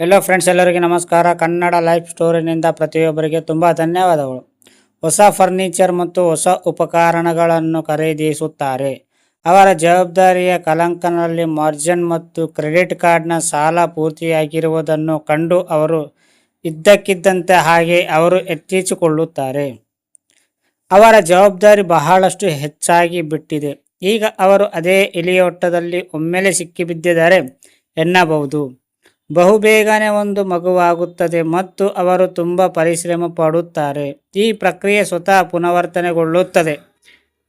ಎಲ್ಲೋ friends ಎಲ್ಲರಿಗೆ ನಮಸ್ಕಾರ. Kannada life ಸ್ಟೋರಿನಿಂದ ಪ್ರತಿಯೊಬ್ಬರಿಗೆ ತುಂಬ ಧನ್ಯವಾದಗಳು. ಹೊಸ ಫರ್ನಿಚರ್ ಮತ್ತು ಹೊಸ ಉಪಕರಣಗಳನ್ನು ಖರೀದಿಸುತ್ತಾರೆ. ಅವರ ಜವಾಬ್ದಾರಿಯ ಕಲಂಕನಲ್ಲಿ ಮಾರ್ಜಿನ್ ಮತ್ತು ಕ್ರೆಡಿಟ್ ಕಾರ್ಡ್ನ ಸಾಲ ಪೂರ್ತಿಯಾಗಿರುವುದನ್ನು ಕಂಡು ಅವರು ಇದ್ದಕ್ಕಿದ್ದಂತೆ ಹಾಗೆ ಅವರು ಎಚ್ಚೆತ್ತುಕೊಳ್ಳುತ್ತಾರೆ ಅವರ ಜವಾಬ್ದಾರಿ ಬಹಳಷ್ಟು ಹೆಚ್ಚಾಗಿ ಬಿಟ್ಟಿದೆ. ಈಗ ಅವರು ಅದೇ ಇಲಿಯೋಟದಲ್ಲಿ ಒಮ್ಮೆಲೆ ಸಿಕ್ಕಿಬಿದ್ದಿದ್ದಾರೆ ಎನ್ನಬಹುದು. ಬಹುಬೇಗನೆ ಒಂದು ಮಗುವಾಗುತ್ತದೆ ಮತ್ತು ಅವರು ತುಂಬ ಪರಿಶ್ರಮ ಪಡುತ್ತಾರೆ. ಈ ಪ್ರಕ್ರಿಯೆ ಸ್ವತಃ ಪುನರಾವರ್ತನೆಗೊಳ್ಳುತ್ತದೆ.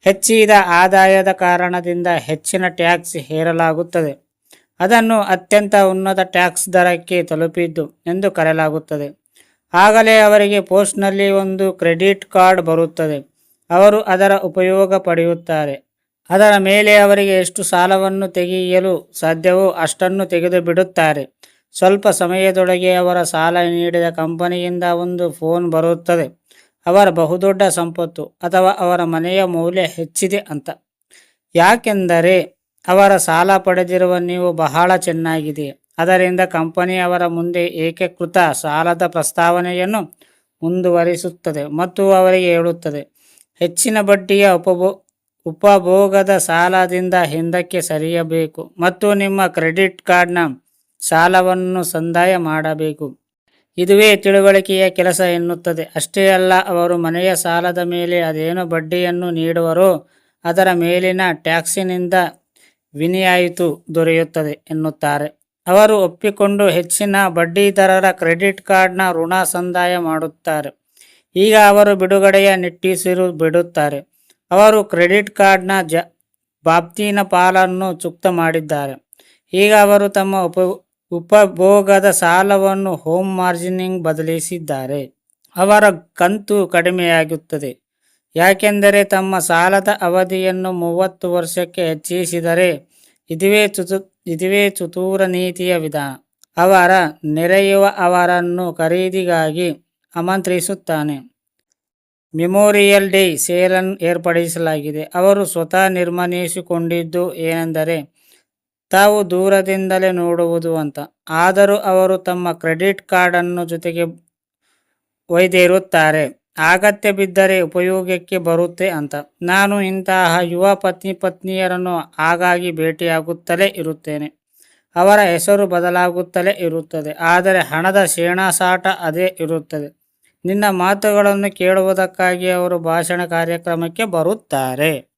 ಹೆಚ್ಚಿದ ಆದಾಯದ ಕಾರಣದಿಂದ ಹೆಚ್ಚಿನ ಟ್ಯಾಕ್ಸ್ ಹೇರಲಾಗುತ್ತದೆ. ಅದನ್ನು ಅತ್ಯಂತ ಉನ್ನತ ಟ್ಯಾಕ್ಸ್ ದರಕ್ಕೆ ತಲುಪಿದ್ದು ಎಂದು ಕರೆಯಲಾಗುತ್ತದೆ. ಆಗಲೇ ಅವರಿಗೆ ಪೋಸ್ಟ್ನಲ್ಲಿ ಒಂದು ಕ್ರೆಡಿಟ್ ಕಾರ್ಡ್ ಬರುತ್ತದೆ. ಅವರು ಅದರ ಉಪಯೋಗ ಪಡೆಯುತ್ತಾರೆ. ಅದರ ಮೇಲೆ ಅವರಿಗೆ ಎಷ್ಟು ಸಾಲವನ್ನು ತೆಗೆಯಲು ಸಾಧ್ಯವೋ ಅಷ್ಟನ್ನು ತೆಗೆದು ಬಿಡುತ್ತಾರೆ ಸ್ವಲ್ಪ ಸಮಯದೊಳಗೆ ಅವರ ಸಾಲ ನೀಡಿದ ಕಂಪನಿಯಿಂದ ಒಂದು ಫೋನ್ ಬರುತ್ತದೆ. ಅವರ ಬಹುದೊಡ್ಡ ಸಂಪತ್ತು ಅಥವಾ ಅವರ ಮನೆಯ ಮೌಲ್ಯ ಹೆಚ್ಚಿದೆ ಅಂತ. ಯಾಕೆಂದರೆ ಅವರ ಸಾಲ ಪಡೆದಿರುವ ನೀವು ಬಹಳ ಚೆನ್ನಾಗಿದೆ. ಅದರಿಂದ ಕಂಪನಿ ಅವರ ಮುಂದೆ ಏಕೀಕೃತ ಸಾಲದ ಪ್ರಸ್ತಾವನೆಯನ್ನು ಮುಂದುವರಿಸುತ್ತದೆ ಮತ್ತು ಅವರಿಗೆ ಹೇಳುತ್ತದೆ, ಹೆಚ್ಚಿನ ಬಡ್ಡಿಯ ಉಪಭೋ, ಉಪಭೋಗದ ಸಾಲದಿಂದ ಹಿಂದಕ್ಕೆ ಸರಿಯಬೇಕು ಮತ್ತು ನಿಮ್ಮ ಕ್ರೆಡಿಟ್ ಕಾರ್ಡ್ನ ಸಾಲವನ್ನು ಸಂದಾಯ ಮಾಡಬೇಕು. ಇದುವೇ ತಿಳುವಳಿಕೆಯ ಕೆಲಸ ಎನ್ನುತ್ತದೆ. ಅಷ್ಟೇ ಅಲ್ಲ, ಅವರು ಮನೆಯ ಸಾಲದ ಮೇಲೆ ಅದೇನು ಬಡ್ಡಿಯನ್ನು ನೀಡುವರೋ, ಅದರ ಮೇಲಿನ ಟ್ಯಾಕ್ಸಿನಿಂದ ವಿನಿಯಾಯಿತು ದೊರೆಯುತ್ತದೆ ಎನ್ನುತ್ತಾರೆ. ಅವರು ಒಪ್ಪಿಕೊಂಡು ಹೆಚ್ಚಿನ ಬಡ್ಡಿದರರ ಕ್ರೆಡಿಟ್ ಕಾರ್ಡ್ನ ಋಣ ಸಂದಾಯ ಮಾಡುತ್ತಾರೆ. ಈಗ ಅವರು ಬಿಡುಗಡೆಯ ನಿಟ್ಟಿಸಿರು ಬಿಡುತ್ತಾರೆ. ಅವರು ಕ್ರೆಡಿಟ್ ಕಾರ್ಡ್ನ ಜ ಬಾಬ್ತಿನ ಪಾಲನ್ನು ಚುಕ್ತ ಮಾಡಿದ್ದಾರೆ. ಈಗ ಅವರು ತಮ್ಮ ಉಪ ಉಪಭೋಗದ ಸಾಲವನ್ನು ಹೋಮ್ ಮಾರ್ಜಿನಿಂಗ್ ಬದಲಿಸಿದ್ದಾರೆ. ಅವರ ಕಂತು ಕಡಿಮೆಯಾಗುತ್ತದೆ. ಯಾಕೆಂದರೆ ತಮ್ಮ ಸಾಲದ ಅವಧಿಯನ್ನು ಮೂವತ್ತು ವರ್ಷಕ್ಕೆ ಹೆಚ್ಚಿಸಿದರೆ ಇದುವೇ ಚುತು, ಇದುವೇ ಚತುರ ನೀತಿಯ ವಿಧಾನ. ಅವರ ನೆರೆಯುವ ಅವರನ್ನು ಖರೀದಿಗಾಗಿ ಆಮಂತ್ರಿಸುತ್ತಾನೆ. ಮೆಮೋರಿಯಲ್ ಡೇ ಸೇಲನ್ನು ಏರ್ಪಡಿಸಲಾಗಿದೆ. ಅವರು ಸ್ವತಃ ನಿರ್ಮಾಣಿಸಿಕೊಂಡಿದ್ದು ಏನೆಂದರೆ ತಾವು ದೂರದಿಂದಲೇ ನೋಡುವುದು ಅಂತ. ಆದರೂ ಅವರು ತಮ್ಮ ಕ್ರೆಡಿಟ್ ಕಾರ್ಡನ್ನು ಜೊತೆಗೆ ಒಯ್ದಿರುತ್ತಾರೆ. ಅಗತ್ಯ ಬಿದ್ದರೆ ಉಪಯೋಗಕ್ಕೆ ಬರುತ್ತೆ ಅಂತ. ನಾನು ಇಂತಹ ಯುವ ಪತ್ನಿ ಪತ್ನಿಯರನ್ನು ಆಗಾಗಿ ಭೇಟಿಯಾಗುತ್ತಲೇ ಇರುತ್ತೇನೆ. ಅವರ ಹೆಸರು ಬದಲಾಗುತ್ತಲೇ ಇರುತ್ತದೆ. ಆದರೆ ಹಣದ ಶೇಣಾಸಾಟ ಅದೇ ಇರುತ್ತದೆ. ನಿನ್ನ ಮಾತುಗಳನ್ನು ಕೇಳುವುದಕ್ಕಾಗಿ ಅವರು ಭಾಷಣ ಕಾರ್ಯಕ್ರಮಕ್ಕೆ ಬರುತ್ತಾರೆ.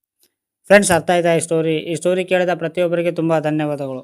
ಫ್ರೆಂಡ್ಸ್ ಅರ್ಥ ಆಯ್ತಾ ಈ ಸ್ಟೋರಿ ಈ ಸ್ಟೋರಿ ಕೇಳಿದ ಪ್ರತಿಯೊಬ್ಬರಿಗೆ ತುಂಬ ಧನ್ಯವಾದಗಳು.